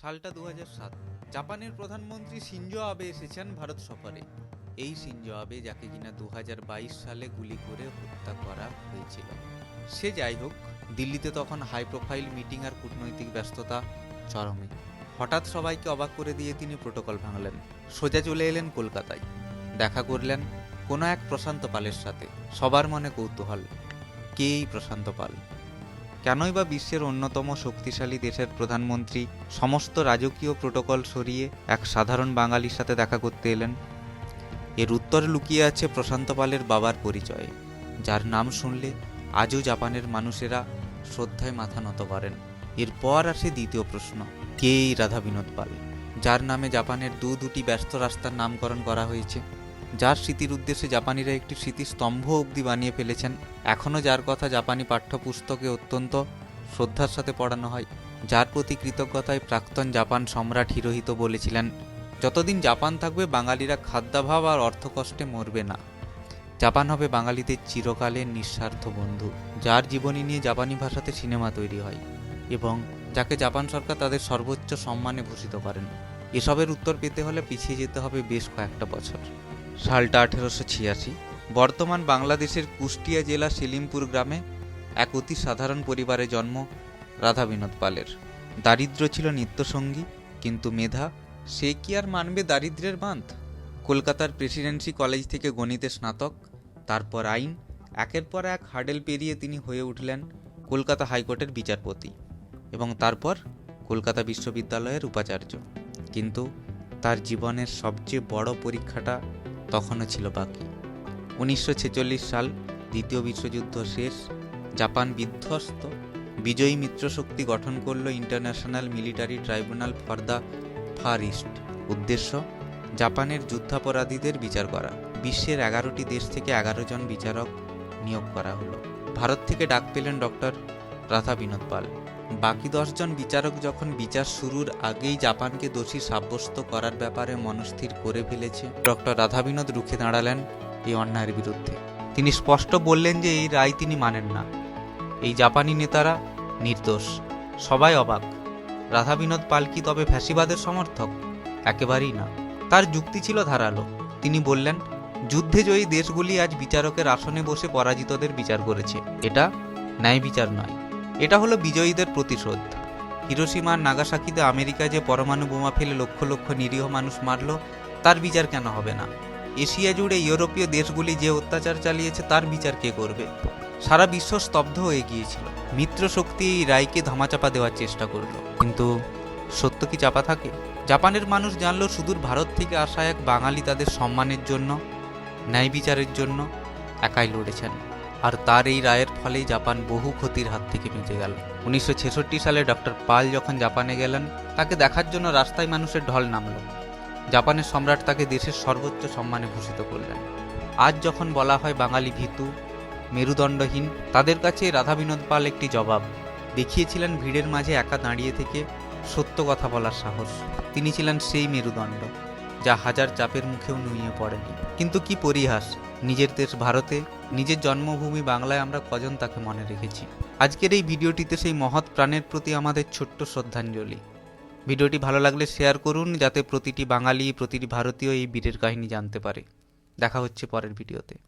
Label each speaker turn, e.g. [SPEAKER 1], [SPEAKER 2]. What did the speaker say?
[SPEAKER 1] সালটা দু জাপানের প্রধানমন্ত্রী সিনজো আবে এসেছেন ভারত সফরে। এই সিনজো আবে, যাকে কিনা দুহাজার বাইশ সালে গুলি করে হত্যা করা হয়েছিল। সে যাই হোক, দিল্লিতে তখন হাই প্রোফাইল মিটিং আর কূটনৈতিক ব্যস্ততা চরমে। হঠাৎ সবাইকে অবাক করে দিয়ে তিনি প্রোটোকল ভাঙলেন। সোজা চলে এলেন কলকাতায়। দেখা করলেন কোনো এক প্রশান্ত পালের সাথে। সবার মনে কৌতূহল। কে এই প্রশান্ত পাল? কেনই বা বিশ্বের অন্যতম শক্তিশালী দেশের প্রধানমন্ত্রী সমস্ত রাজকীয় প্রোটোকল সরিয়ে এক সাধারণ বাঙালির সাথে দেখা করতে এলেন? এর উত্তর লুকিয়ে আছে প্রশান্ত পালের বাবার পরিচয়ে, যার নাম শুনলে আজও জাপানের মানুষেরা শ্রদ্ধায় মাথা নত করেন। এরপর আসে দ্বিতীয় প্রশ্ন, কে এই রাধা বিনোদ পাল, যার নামে জাপানের দু দুটি ব্যস্ত রাস্তার নামকরণ করা হয়েছে? যার স্মৃতির উদ্দেশ্যে জাপানিরা একটি স্মৃতিস্তম্ভ অবধি বানিয়ে ফেলেছেন, এখনও যার কথা জাপানি পাঠ্যপুস্তকে অত্যন্ত শ্রদ্ধার সাথে পড়ানো হয়, যার প্রতি কৃতজ্ঞতায় প্রাক্তন জাপান সম্রাট হিরোহিত বলেছিলেন, যতদিন জাপান থাকবে, বাঙালিরা খাদ্যাভাব আর অর্থকষ্টে মরবে না। জাপান হবে বাঙালিদের চিরকালের নিঃস্বার্থ বন্ধু, যার জীবনী নিয়ে জাপানি ভাষাতে সিনেমা তৈরি হয় এবং যাকে জাপান সরকার তাদের সর্বোচ্চ সম্মানে ভূষিত করেন। এসবের উত্তর পেতে হলে পিছিয়ে যেতে হবে বেশ কয়েকটা বছর। সালটা আঠেরোশো ছিয়াশি। বর্তমান বাংলাদেশের কুষ্টিয়া জেলা সেলিমপুর গ্রামে এক অতি সাধারণ পরিবারে জন্ম রাধা বিনোদ পালের। দারিদ্র ছিল নিত্যসঙ্গী, কিন্তু মেধা, সে কি আর মানবে দারিদ্র্যের বাঁধ? কলকাতার প্রেসিডেন্সি কলেজ থেকে গণিতে স্নাতক, তারপর আইন, একের পর এক হার্ডেল পেরিয়ে তিনি হয়ে উঠলেন কলকাতা হাইকোর্টের বিচারপতি এবং তারপর কলকাতা বিশ্ববিদ্যালয়ের উপাচার্য। কিন্তু তার জীবনের সবচেয়ে বড় পরীক্ষাটা তখনও ছিল বাকি। উনিশশো ছেচল্লিশ সাল দ্বিতীয় বিশ্বযুদ্ধ শেষ। জাপান বিধ্বস্ত। বিজয়ী মিত্রশক্তি গঠন করল international military tribunal for the far east. উদ্দেশ্য? জাপানের যুদ্ধাপরাধীদের বিচার করা। বিশ্বের এগারোটি দেশ থেকে এগারো জন বিচারক নিয়োগ করা হলো। ভারত থেকে ডাক পেলেন ডক্টর রাধা বিনোদ পাল। বাকি দশজন বিচারক যখন বিচার শুরুর আগেই জাপানকে দোষী সাব্যস্ত করার ব্যাপারে মনস্থির করে ফেলেছে, ডক্টর রাধা বিনোদ রুখে দাঁড়ালেন এই অন্যায়ের বিরুদ্ধে। তিনি স্পষ্ট বললেন যে এই রায় তিনি মানেন না। এই জাপানি নেতারা নির্দোষ, সবাই অবাক। রাধা বিনোদ পাল কি তবে ফ্যাসিবাদের সমর্থক? একেবারেই না। তার যুক্তি ছিল ধারালো। তিনি বললেন, যুদ্ধে জয়ী দেশগুলি আজ বিচারকের আসনে বসে পরাজিতদের বিচার করেছে। এটা ন্যায় বিচার নয়। এটা হলো বিজয়ীদের প্রতিশোধ। হিরোসীমা আর নাগাসাকিতে আমেরিকা যে পরমাণু বোমা ফেলে লক্ষ লক্ষ নিরীহ মানুষ মারল, তার বিচার কেন হবে না? এশিয়া জুড়ে ইউরোপীয় দেশগুলি যে অত্যাচার চালিয়েছে, তার বিচার কে করবে? সারা বিশ্ব স্তব্ধ হয়ে গিয়েছিল। মিত্র শক্তি এই রায়কে ধামাচাপা দেওয়ার চেষ্টা করল। কিন্তু সত্য কি চাপা থাকে? জাপানের মানুষ জানলো সুদূর ভারত থেকে আসা এক বাঙালি তাদের সম্মানের জন্য, ন্যায় বিচারের জন্য একাই লড়েছেন। আর তার এই রায়ের ফলেই জাপান বহু ক্ষতির হাত থেকে বেঁচে গেল। উনিশশো ছেষট্টি সালে ডক্টর পাল যখন জাপানে গেলেন, তাকে দেখার জন্য রাস্তায় মানুষের ঢল নামল। জাপানের সম্রাট তাকে দেশের সর্বোচ্চ সম্মানে ভূষিত করলেন। আজ যখন বলা হয় বাঙালি ভীতু, মেরুদণ্ডহীন, তাদের কাছে রাধা বিনোদ পাল একটি জবাব। দেখিয়েছিলেন ভিড়ের মাঝে একা দাঁড়িয়ে থেকে সত্য কথা বলার সাহস। তিনি ছিলেন সেই মেরুদণ্ড, যা হাজার চাপের মুখেও নুইয়ে পড়েনি। কিন্তু কি পরিহাস! নিজের দেশ ভারতে, নিজের জন্মভূমি বাংলায় আমরা কজন তাকে মনে রেখেছি? আজকের এই ভিডিওটিতে সেই মহৎ প্রাণের প্রতি আমাদের ছোট্ট শ্রদ্ধাঞ্জলি। ভিডিওটি ভালো লাগলে শেয়ার করুন, যাতে প্রতিটি বাঙালি, প্রতিটি ভারতীয় এই বীরের কাহিনী জানতে পারে। দেখা হচ্ছে পরের ভিডিওতে।